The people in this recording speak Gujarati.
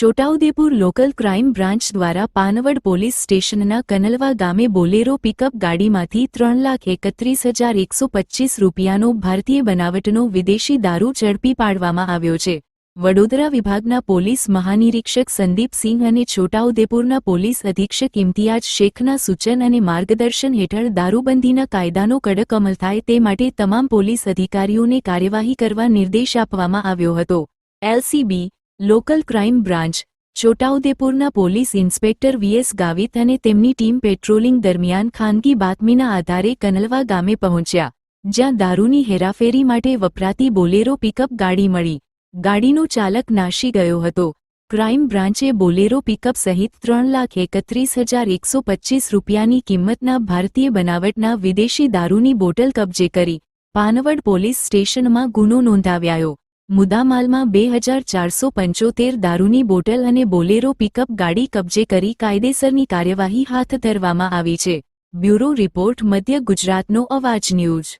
છોટાઉદેપુર લોકલ ક્રાઇમ બ્રાન્ચ દ્વારા પાનવડ પોલીસ સ્ટેશનના કનલવા ગામે બોલેરો પિકઅપ ગાડીમાંથી ત્રણ લાખ એકત્રીસ હજાર એકસો પચ્ચીસ રૂપિયાનો ભારતીય બનાવટનો વિદેશી દારૂ ઝડપી પાડવામાં આવ્યો છે. વડોદરા વિભાગના પોલીસ મહાનિરીક્ષક સંદીપસિંહ અને છોટાઉદેપુરના પોલીસ અધિક્ષક ઇમ્તિયાજ શેખના સૂચન અને માર્ગદર્શન હેઠળ દારૂબંધીના કાયદાનો કડક અમલ થાય તે માટે તમામ પોલીસ અધિકારીઓને કાર્યવાહી કરવા નિર્દેશ આપવામાં આવ્યો હતો. એલસીબી લોકલ ક્રાઇમ બ્રાન્ચ, છોટાઉદેપુરના પોલીસ ઇન્સ્પેક્ટર વીએસ ગાવિત અને તેમની ટીમ પેટ્રોલિંગ દરમિયાન ખાનગી બાતમીના આધારે કનલવા ગામે પહોંચ્યા, જ્યાં દારૂની હેરાફેરી માટે વપરાતી બોલેરો પિકઅપ ગાડી મળી. ગાડીનો ચાલક નાશી ગયો હતો. ક્રાઇમ બ્રાન્ચે બોલેરો પિકઅપ સહિત ત્રણ લાખ એકત્રીસ હજાર એકસો પચ્ચીસ રૂપિયાની કિંમતના ભારતીય બનાવટના વિદેશી દારૂની બોટલ કબજે કરી, પાનવડ પોલીસ સ્ટેશનમાં ગુનો નોંધાવ્યાયો. મુદ્દામાલમાં બે હજાર ચારસો પંચોતેર દારૂની બોટલ અને બોલેરો પિકઅપ ગાડી કબજે કરી કાયદેસરની કાર્યવાહી હાથ ધરવામાં આવી છે. બ્યુરો રિપોર્ટ, મધ્ય ગુજરાતનો અવાજ ન્યૂઝ.